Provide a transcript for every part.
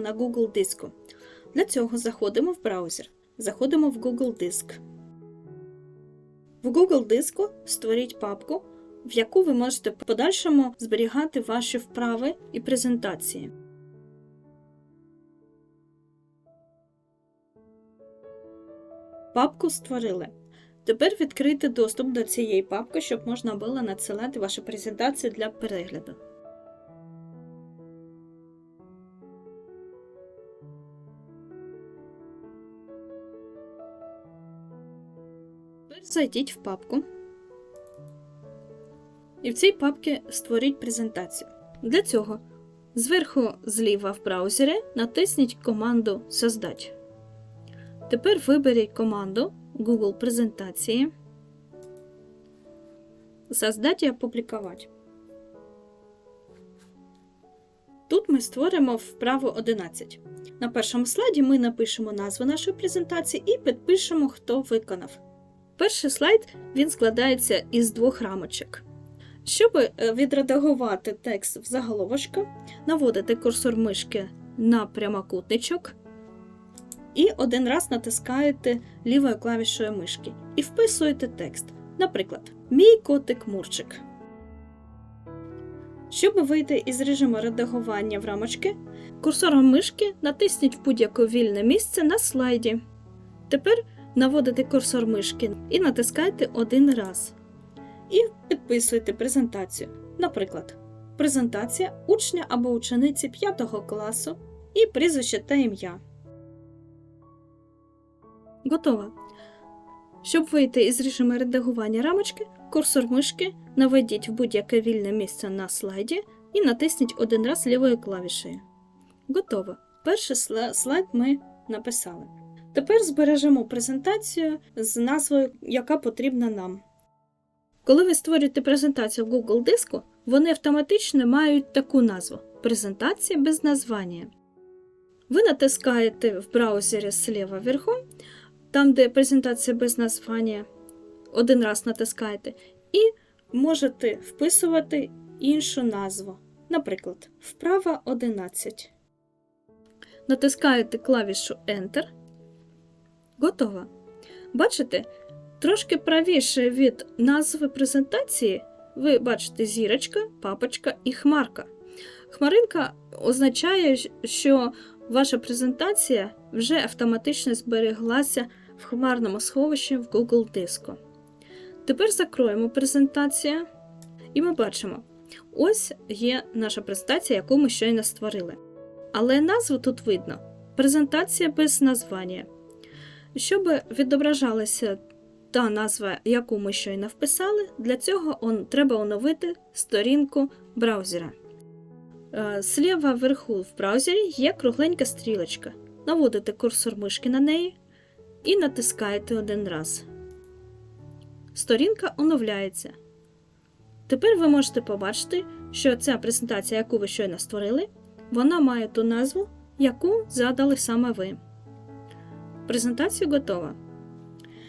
на Google диску. Для цього заходимо в браузер, заходимо в Google Диск. В Google диску створіть папку, в яку ви можете в подальшому зберігати ваші вправи і презентації. Папку створили. Тепер відкрити доступ до цієї папки, щоб можна було надсилати ваші презентації для перегляду. Тепер зайдіть в папку. І в цій папці створіть презентацію. Для цього зверху зліва в браузері натисніть команду Создать. Тепер виберіть команду Google презентації. Создать і опублікувати. Тут ми створимо вправу 11. На першому слайді ми напишемо назву нашої презентації і підпишемо, хто виконав. Перший слайд він складається із двох рамочок. Щоб е, відредагувати текст в заголовочку, наводите курсор мишки на прямокутничок і один раз натискаєте лівою клавішою мишки і вписуєте текст. Наприклад, Мій котик Мурчик. Щоб вийти із режиму редагування в рамочки, курсором мишки натисніть будь-яке вільне місце на слайді. Тепер наводите курсор мишки і натискайте один раз. І підписуєте презентацію. Наприклад, презентація учня або учениці 5 класу і прізвище та ім'я. Готово. Щоб вийти із режиму редагування рамочки, курсор мишки наведіть в будь-яке вільне місце на слайді і натисніть один раз лівою клавішею. Готово. Перший слайд ми написали. Тепер збережемо презентацію з назвою, яка потрібна нам. Коли ви створюєте презентацію в Google диску, вони автоматично мають таку назву презентація без названня. Ви натискаєте в браузері зліва вверху, там, де презентація без названня, один раз натискаєте, і можете вписувати іншу назву. Наприклад, вправа 11. Натискаєте клавішу Enter. Готово. Бачите, трошки правіше від назви презентації ви бачите зірочка, папочка і хмарка. Хмаринка означає, що ваша презентація вже автоматично збереглася в хмарному сховищі в Google диску. Тепер закроємо презентацію, і ми бачимо: ось є наша презентація, яку ми щойно створили. Але назву тут видно: презентація без названня. Щоб відображалася та назва, яку ми щойно вписали, для цього он, треба оновити сторінку браузера. Е, Зліва вверху в браузері є кругленька стрілочка. Наводите курсор мишки на неї і натискаєте один раз. Сторінка оновляється. Тепер ви можете побачити, що ця презентація, яку ви щойно створили, вона має ту назву, яку задали саме ви. Презентація готова.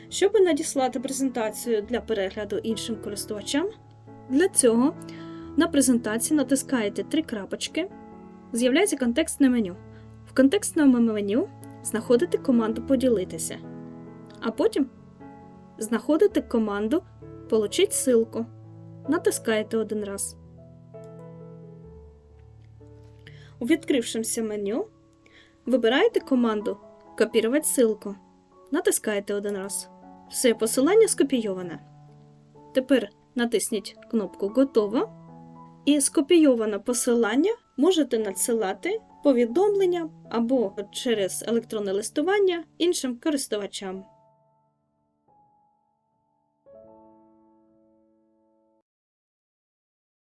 Щоб надіслати презентацію для перегляду іншим користувачам, для цього на презентації натискаєте три крапочки, з'являється контекстне меню. В контекстному меню знаходите команду Поділитися, а потім знаходите команду Получить ссылку. Натискаєте один раз. У відкрившемся меню вибираєте команду Копірувати ссылку. Натискаєте один раз. Все посилання скопійоване. Тепер натисніть кнопку Готово. І скопійоване посилання можете надсилати повідомлення або через електронне листування іншим користувачам.